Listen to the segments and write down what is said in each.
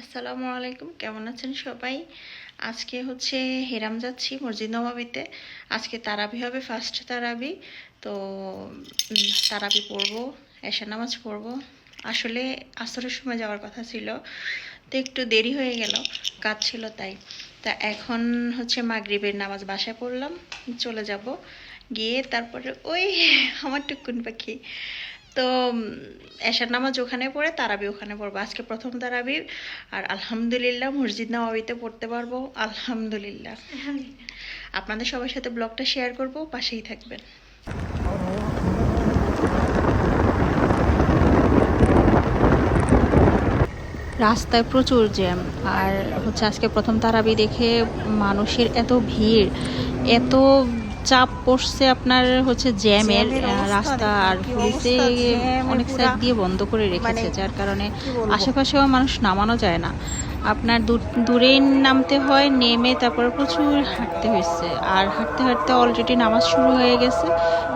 আসসালামু আলাইকুম, কেমন আছেন সবাই? আজকে হচ্ছে হেরাম যাচ্ছি মসজিদ নবাবিতে। আজকে তারাবি হবে ফার্স্ট তারাবি। তো তারাবি পড়ব এশা নামাজ পড়ব। আসলে আসরের সময় যাওয়ার কথা ছিল, তো একটু দেরি হয়ে গেল, কাজ ছিল তাই। তা এখন হচ্ছে মাগরিবের নামাজ বাসায় পড়লাম, চলে যাব। গিয়ে তারপরে ওই আমার টুকুন পাখি তো এশার নামাজ ওখানে পড়ে তারাবি ওখানে পড়ব। আজকে প্রথম তারাবি আর আলহামদুলিল্লাহ মসজিদ নবাবিতে পড়তে পারব। আলহামদুলিল্লাহ। আপনাদের সবার সাথে ব্লগটা শেয়ার করব পাশেই থাকবেন। রাস্তায় প্রচুর জ্যাম আর হচ্ছে আজকে প্রথম তারাবি দেখে মানুষের এত ভিড় এত চাপ পড়ছে আপনার হচ্ছে জ্যামের রাস্তা আর পুলিশে অনেক সাইড দিয়ে বন্ধ করে রেখেছে মানে যার কারণে আশেপাশেও মানুষ নামানো যায় না। আপনার দূর- নামতে হয় নেমে তারপর প্রচুর হাঁটতে হয়েছে। আর হাঁটতে হাঁটতে অলরেডি নামাজ শুরু হয়ে গেছে।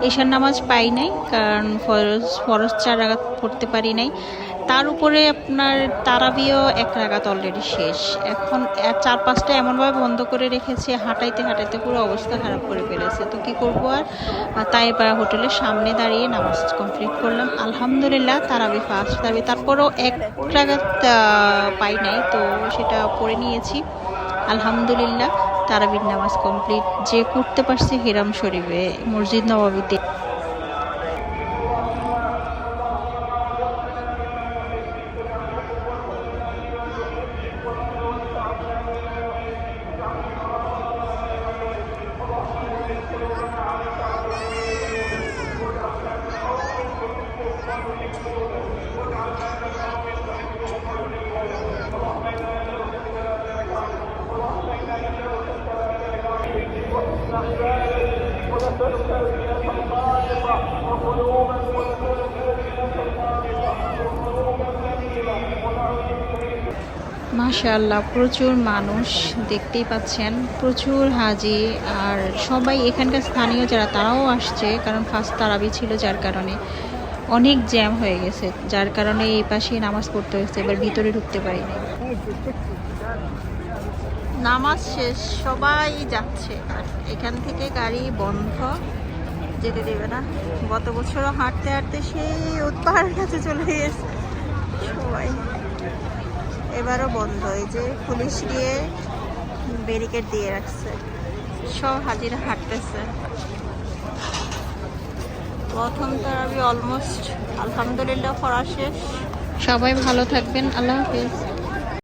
এশার নামাজ পাই নাই কারণ ফরজ ফরজ চার রাগাত পড়তে পারি নাই। তার উপরে আপনার তারাবিও এক রাগাত অলরেডি শেষ। এখন চার পাঁচটা এমনভাবে বন্ধ করে রেখেছে, হাঁটাইতে হাঁটাইতে পুরো অবস্থা খারাপ করে ফেলেছে। তো কী করব আর? আর তাই এবার হোটেলের সামনে দাঁড়িয়ে নামাজ কমপ্লিট করলাম। আলহামদুলিল্লাহ, তারাবি ফার্স্ট তারাবি। তারপরেও এক রাগাত পাই নাই, তো সেটা পড়ে নিয়েছি। আলহামদুলিল্লাহ, তারাবির নামাজ কমপ্লিট যে করতে পারছে হিরাম শরীফে, মসজিদ নবাবিতে। মাশাআল্লাহ, প্রচুর মানুষ দেখতেই পাচ্ছেন, প্রচুর হাজি, আর সবাই এখানকার স্থানীয় যারা, তারাও আসছে, কারণ ফার্স্ট তারাবি ছিল যার কারণে অনেক জ্যাম হয়ে গেছে, যার কারণে এই পাশে নামাজ পড়তে হয়েছে, এবার ভিতরে ঢুকতে পারিনি। নামাজ শেষ, সবাই যাচ্ছে। আর এখান থেকে গাড়ি বন্ধ। যেতে দেবে না। গত বছরও হাঁটতে হাঁটতে সেই উৎপাহারের কাছে চলে গেছে। সবাই। এবারও বন্ধ। এই যে পুলিশ গিয়ে ব্যারিকেড দিয়ে রাখছে। সব হাজিরা হাঁটতেছে। প্রথম তার আমি অলমোস্ট আলহামদুলিল্লাহ, পড়া শেষ। সবাই ভালো থাকবেন। আল্লাহ হাফিজ।